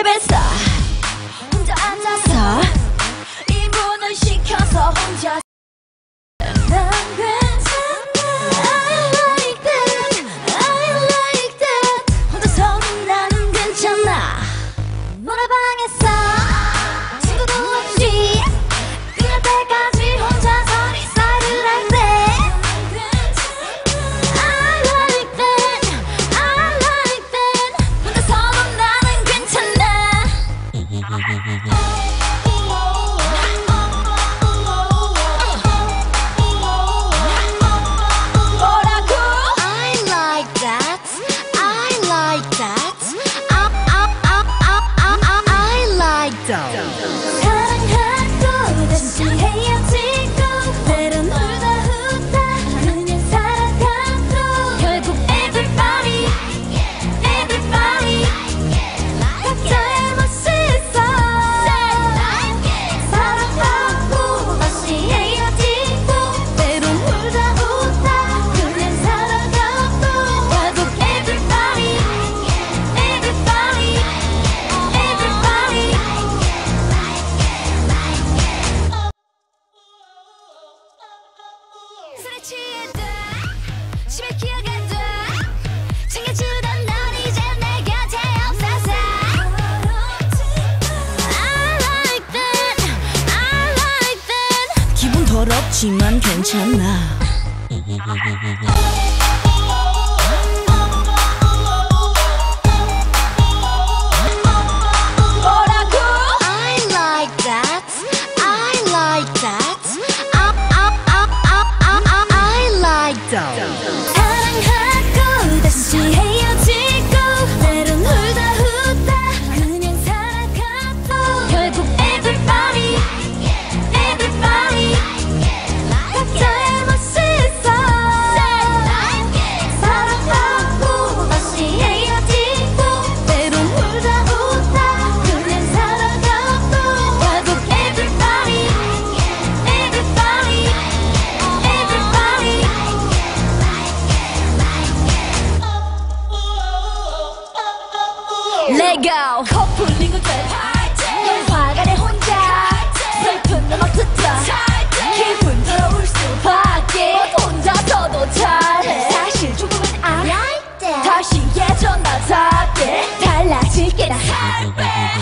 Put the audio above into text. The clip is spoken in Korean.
집에서 不不不 더럽지만 괜찮아 뭐라고? I like that I like that I, I, I, I, I, I like that 레고 커플링을 돼 화가 내 혼자. 슬픈 음악 듣자 기분 들어올 수밖에. 혼자서도 잘해. 사실 조금은 알아 다시 예전 나답게 달라질게 나할배 네, 네, 네,